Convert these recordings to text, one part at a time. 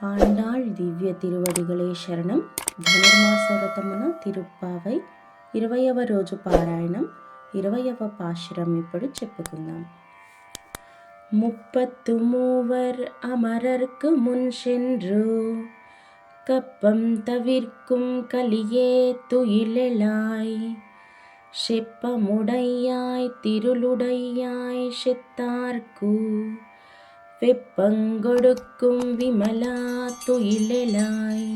ஆண்டாள் திவ்ய తిరువడిగలే శరణం ధనుర్మాస వ్రతమున తిరుప్పావై ఇరవయవ రోజు పారాయణం ఇరవయవ పాశురం ఇప్పుడు చెప్పుకుందాం முப்பத்து மூவர் அமரர்க்கு முன் சென்று கப்பம் தவிர்க்கும் கலியே துயிலெழாய் செப்பமுடையாய் திருளுடையாய் செத்தார்க்கு வெப்பங்கொடுக்கும் விமலா துயிலெழாய்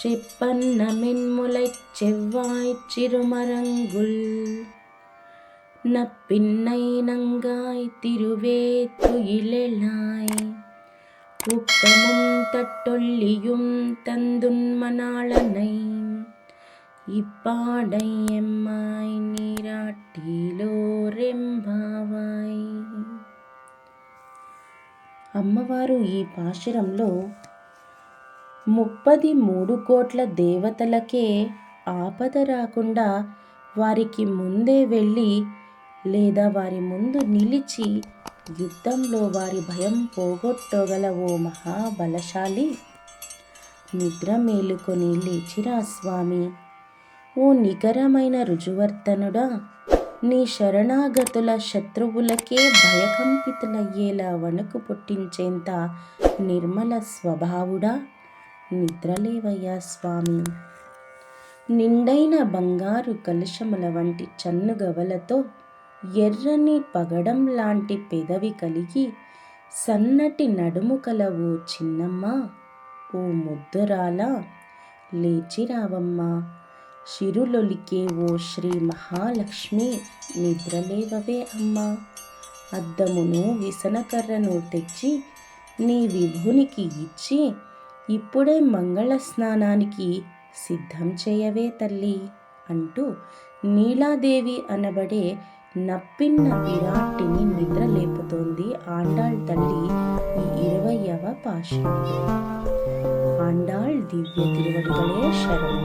செப்பன்னமென்முலைச் செவ்வாய்ச் சிறுமரங்குல் நப்பின்னை நங்காய் திருவே துயிலெழாய் ஊக்கமும் தட்டொல்லியும் தந்துன்மணாளனை இப்பாடை எம்மாய் అమ్మవారు ఈ పాశురంలో ముప్పది మూడు కోట్ల దేవతలకే ఆపద రాకుండా వారికి ముందే వెళ్ళి లేదా వారి ముందు నిలిచి యుద్ధంలో వారి భయం పోగొట్టగల ఓ మహాబలశాలి. నిద్ర మేలుకొని లేచిరా స్వామి. ఓ నికరమైన రుజువర్తనుడా నీ శరణాగతుల శత్రువులకే భయకంపితులయ్యేలా వణుకు పుట్టించేంత నిర్మల స్వభావుడా? నిద్రలేవయ్యా స్వామి. నిండైన బంగారు కలుషముల వంటి చన్నుగవలతో ఎర్రని పగడం లాంటి పెదవి కలిగి సన్నటి నడుము కలవు ఓ చిన్నమ్మ ఓ ముద్దురాలా లేచిరావమ్మా. శిరులొలికే ఓ శ్రీ మహాలక్ష్మి నిద్రలేవవే అమ్మా అద్దమును విసనకర్రను తెచ్చి నీ విభునికి ఇచ్చి ఇప్పుడే మంగళ స్నానానికి సిద్ధం చేయవే తల్లి అంటూ నీలాదేవి అనబడే నప్పిన్న విరాట్టిని నిద్ర లేపుతోంది ఆండాళ్ తల్లి ఈ ఇరవయవ పాశ ఆండాళ్ దివ్య తిరువడిగలే శరణం